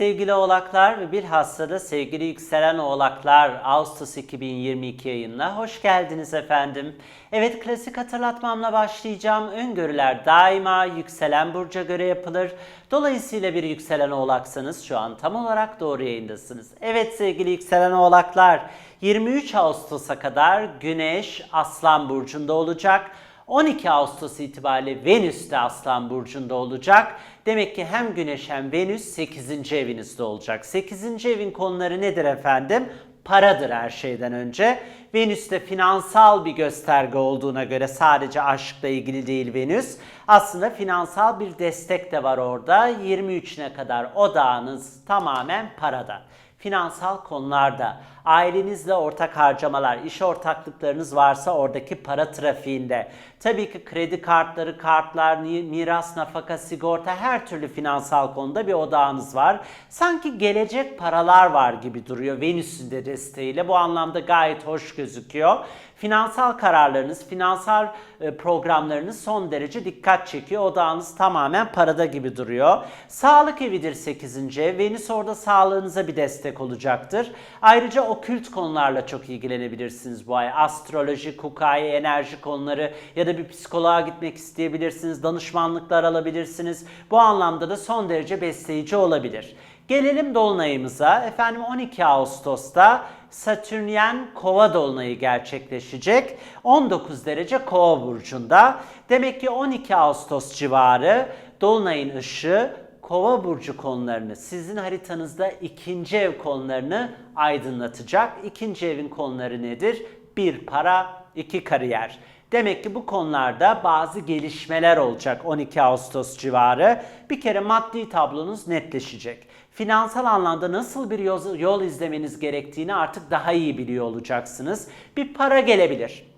Sevgili oğlaklar ve bilhassa da sevgili yükselen oğlaklar Ağustos 2022 yayınına hoş geldiniz efendim. Evet klasik hatırlatmamla başlayacağım. Öngörüler daima yükselen burca göre yapılır. Dolayısıyla bir yükselen oğlaksanız şu an tam olarak doğru yayındasınız. Evet sevgili yükselen oğlaklar 23 Ağustos'a kadar Güneş Aslan Burcu'nda olacak. 12 Ağustos itibariyle Venüs de Aslan Burcu'nda olacak. Demek ki hem Güneş hem Venüs 8. evinizde olacak. 8. evin konuları nedir efendim? Paradır her şeyden önce. Venüs de finansal bir gösterge olduğuna göre sadece aşkla ilgili değil Venüs. Aslında finansal bir destek de var orada. 23'üne kadar odağınız tamamen parada finansal konularda, ailenizle ortak harcamalar, iş ortaklıklarınız varsa oradaki para trafiğinde, tabii ki kredi kartları, kartlar, miras, nafaka, sigorta her türlü finansal konuda bir odağınız var. Sanki gelecek paralar var gibi duruyor Venüs'ün de desteğiyle. Bu anlamda gayet hoş gözüküyor. Finansal kararlarınız, finansal e, programlarınız son derece dikkat çekiyor. Odağınız tamamen parada gibi duruyor. Sağlık evidir 8. ev. Venüs orada sağlığınıza bir destek olacaktır. Ayrıca okült konularla çok ilgilenebilirsiniz bu ay. Astroloji, kukayi, enerji konuları ya da bir psikoloğa gitmek isteyebilirsiniz. Danışmanlıklar alabilirsiniz. Bu anlamda da son derece besleyici olabilir. Gelelim dolunayımıza. Efendim 12 Ağustos'ta Satürnyen Kova dolunayı gerçekleşecek. 19 derece Kova burcunda. Demek ki 12 Ağustos civarı dolunayın ışığı Kova burcu konularını, sizin haritanızda ikinci ev konularını aydınlatacak. İkinci evin konuları nedir? Bir para, iki kariyer. Demek ki bu konularda bazı gelişmeler olacak 12 Ağustos civarı. Bir kere maddi tablonuz netleşecek. Finansal anlamda nasıl bir yol, yol izlemeniz gerektiğini artık daha iyi biliyor olacaksınız. Bir para gelebilir.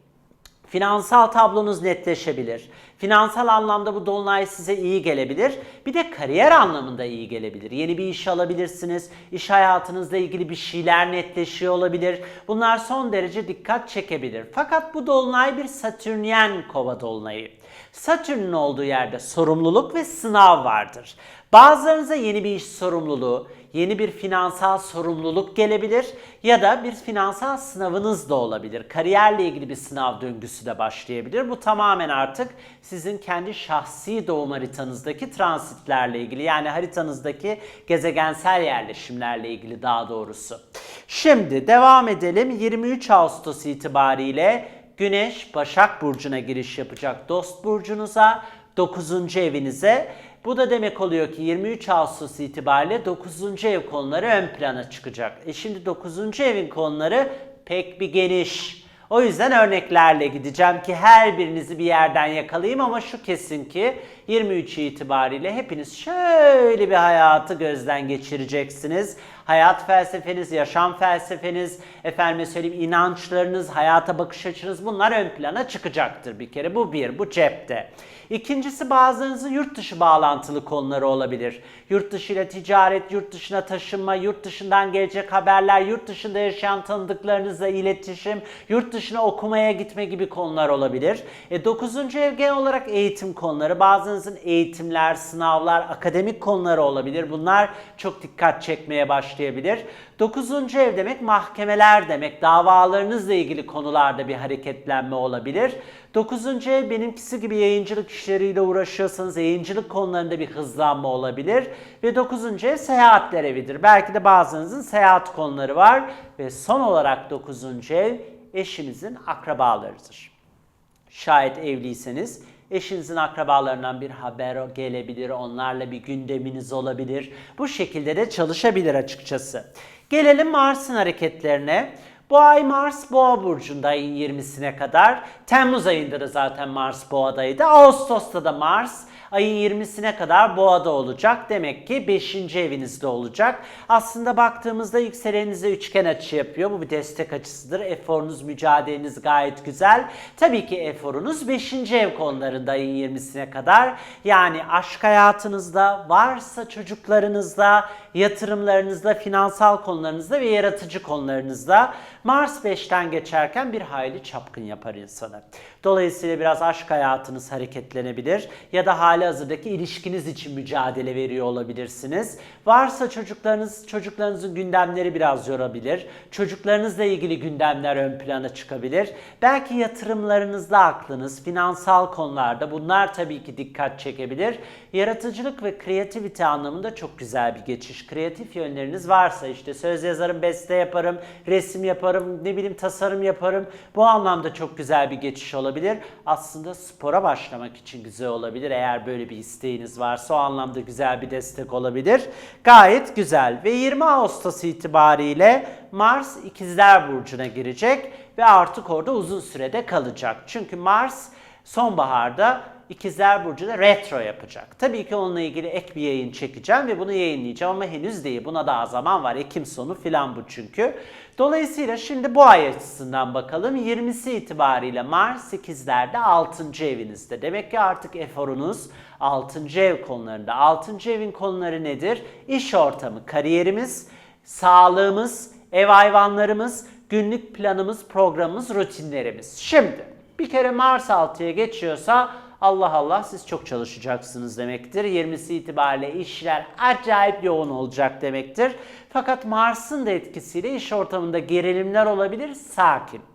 Finansal tablonuz netleşebilir. Finansal anlamda bu dolunay size iyi gelebilir. Bir de kariyer anlamında iyi gelebilir. Yeni bir iş alabilirsiniz. İş hayatınızla ilgili bir şeyler netleşiyor olabilir. Bunlar son derece dikkat çekebilir. Fakat bu dolunay bir Satürnyen kova dolunayı. Satürn'ün olduğu yerde sorumluluk ve sınav vardır. Bazılarınıza yeni bir iş sorumluluğu, yeni bir finansal sorumluluk gelebilir ya da bir finansal sınavınız da olabilir. Kariyerle ilgili bir sınav döngüsü de başlayabilir. Bu tamamen artık sizin kendi şahsi doğum haritanızdaki transitlerle ilgili yani haritanızdaki gezegensel yerleşimlerle ilgili daha doğrusu. Şimdi devam edelim. 23 Ağustos itibariyle Güneş Başak Burcu'na giriş yapacak. Dost burcunuza, 9. evinize. Bu da demek oluyor ki 23 Ağustos itibariyle 9. ev konuları ön plana çıkacak. E şimdi 9. evin konuları pek bir geniş. O yüzden örneklerle gideceğim ki her birinizi bir yerden yakalayayım ama şu kesin ki 23 itibariyle hepiniz şöyle bir hayatı gözden geçireceksiniz. Hayat felsefeniz, yaşam felsefeniz, efendime söyleyeyim inançlarınız, hayata bakış açınız bunlar ön plana çıkacaktır bir kere. Bu bir, bu cepte. İkincisi bazılarınızın yurt dışı bağlantılı konuları olabilir. Yurt dışı ile ticaret, yurt dışına taşınma, yurt dışından gelecek haberler, yurt dışında yaşayan tanıdıklarınızla iletişim, yurt dışına okumaya gitme gibi konular olabilir. E, dokuzuncu ev genel olarak eğitim konuları. Bazınızın eğitimler, sınavlar, akademik konuları olabilir. Bunlar çok dikkat çekmeye başlayabilir. Dokuzuncu ev demek mahkemeler demek. Davalarınızla ilgili konularda bir hareketlenme olabilir. Dokuzuncu ev benimkisi gibi yayıncılık işleriyle uğraşıyorsanız yayıncılık konularında bir hızlanma olabilir. Ve dokuzuncu ev seyahatler evidir. Belki de bazınızın seyahat konuları var. Ve son olarak dokuzuncu ev eşinizin akrabalarıdır. Şayet evliyseniz eşinizin akrabalarından bir haber gelebilir, onlarla bir gündeminiz olabilir. Bu şekilde de çalışabilir açıkçası. Gelelim Mars'ın hareketlerine. Bu ay Mars Boğa burcunda ayın 20'sine kadar. Temmuz ayında da zaten Mars Boğa'daydı. Ağustos'ta da Mars ayın 20'sine kadar boğada olacak. Demek ki 5. evinizde olacak. Aslında baktığımızda yükselenize üçgen açı yapıyor. Bu bir destek açısıdır. Eforunuz, mücadeleniz gayet güzel. Tabii ki eforunuz 5. ev konularında ayın 20'sine kadar. Yani aşk hayatınızda, varsa çocuklarınızda, yatırımlarınızda, finansal konularınızda ve yaratıcı konularınızda Mars 5'ten geçerken bir hayli çapkın yapar insanı. Dolayısıyla biraz aşk hayatınız hareketlenebilir ya da hali hazırdaki ilişkiniz için mücadele veriyor olabilirsiniz. Varsa çocuklarınız, çocuklarınızın gündemleri biraz yorabilir. Çocuklarınızla ilgili gündemler ön plana çıkabilir. Belki yatırımlarınızda aklınız, finansal konularda bunlar tabii ki dikkat çekebilir. Yaratıcılık ve kreativite anlamında çok güzel bir geçiş. Kreatif yönleriniz varsa işte söz yazarım, beste yaparım, resim yaparım, ne bileyim tasarım yaparım. Bu anlamda çok güzel bir geçiş olabilir. Aslında spora başlamak için güzel olabilir. Eğer böyle bir isteğiniz varsa o anlamda güzel bir destek olabilir. Gayet güzel. Ve 20 Ağustos itibariyle Mars İkizler Burcu'na girecek ve artık orada uzun sürede kalacak. Çünkü Mars sonbaharda İkizler Burcu'da retro yapacak. Tabii ki onunla ilgili ek bir yayın çekeceğim ve bunu yayınlayacağım ama henüz değil. Buna daha zaman var. Ekim sonu filan bu çünkü. Dolayısıyla şimdi bu ay açısından bakalım. 20'si itibariyle Mars İkizler'de 6. evinizde. Demek ki artık eforunuz 6. ev konularında. 6. evin konuları nedir? İş ortamı, kariyerimiz, sağlığımız, ev hayvanlarımız, günlük planımız, programımız, rutinlerimiz. Şimdi bir kere Mars 6'ya geçiyorsa Allah Allah siz çok çalışacaksınız demektir. 20'si itibariyle işler acayip yoğun olacak demektir. Fakat Mars'ın da etkisiyle iş ortamında gerilimler olabilir. Sakin.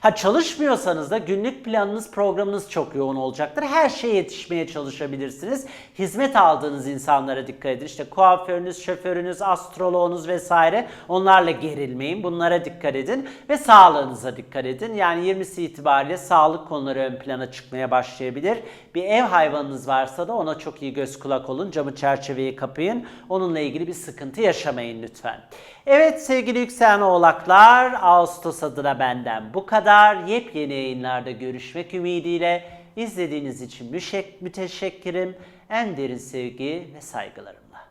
Ha çalışmıyorsanız da günlük planınız, programınız çok yoğun olacaktır. Her şeye yetişmeye çalışabilirsiniz. Hizmet aldığınız insanlara dikkat edin. İşte kuaförünüz, şoförünüz, astroloğunuz vesaire onlarla gerilmeyin. Bunlara dikkat edin ve sağlığınıza dikkat edin. Yani 20'si itibariyle sağlık konuları ön plana çıkmaya başlayabilir. Bir ev hayvanınız varsa da ona çok iyi göz kulak olun. Camı çerçeveyi kapayın. Onunla ilgili bir sıkıntı yaşamayın lütfen. Evet sevgili yükselen oğlaklar Ağustos adına benden bu kadar. Yepyeni yayınlarda görüşmek ümidiyle izlediğiniz için müşek- müteşekkirim. En derin sevgi ve saygılarımla.